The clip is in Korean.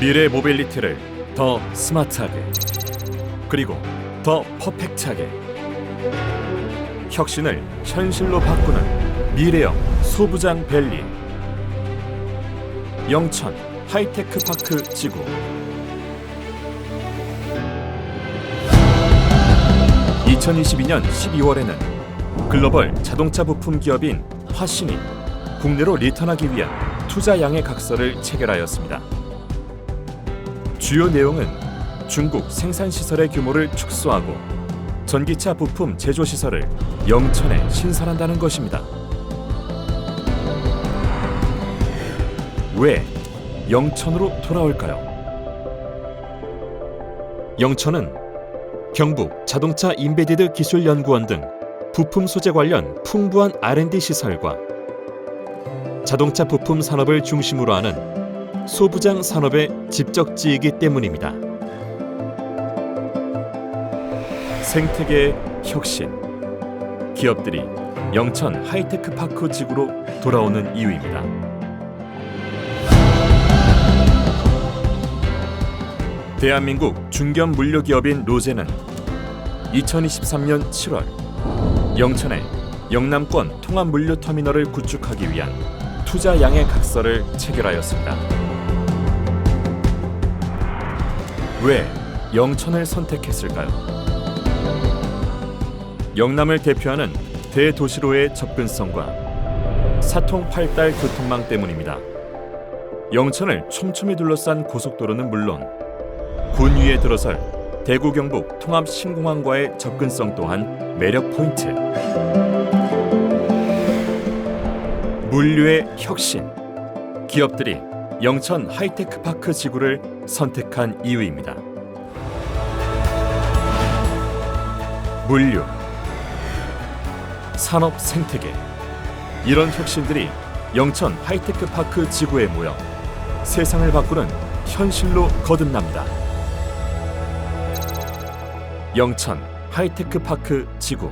미래 모빌리티를 더 스마트하게 그리고 더 퍼펙트하게 혁신을 현실로 바꾸는 미래형 소부장 밸리 영천 하이테크 파크 지구 2022년 12월에는 글로벌 자동차 부품 기업인 화신이 국내로 리턴하기 위한 투자 양해 각서를 체결하였습니다. 주요 내용은 중국 생산 시설의 규모를 축소하고 전기차 부품 제조 시설을 영천에 신설한다는 것입니다. 왜 영천으로 돌아올까요? 영천은 경북 자동차 인베디드 기술 연구원 등 부품 소재 관련 풍부한 R&D 시설과 자동차 부품 산업을 중심으로 하는 소부장 산업의 집적지이기 때문입니다. 생태계의 혁신, 기업들이 영천 하이테크 파크 지구로 돌아오는 이유입니다. 대한민국 중견 물류 기업인 로제는 2023년 7월 영천에 영남권 통합 물류 터미널을 구축하기 위한 투자 양해 각서를 체결하였습니다. 왜 영천을 선택했을까요? 영남을 대표하는 대도시로의 접근성과 사통팔달 교통망 때문입니다. 영천을 촘촘히 둘러싼 고속도로는 물론 군 위에 들어설 대구 경북 통합 신공항과의 접근성 또한 매력 포인트. 물류의 혁신. 기업들이 영천 하이테크 파크 지구를 선택한 이유입니다. 물류, 산업 생태계 이런 혁신들이 영천 하이테크 파크 지구에 모여 세상을 바꾸는 현실로 거듭납니다. 영천 하이테크 파크 지구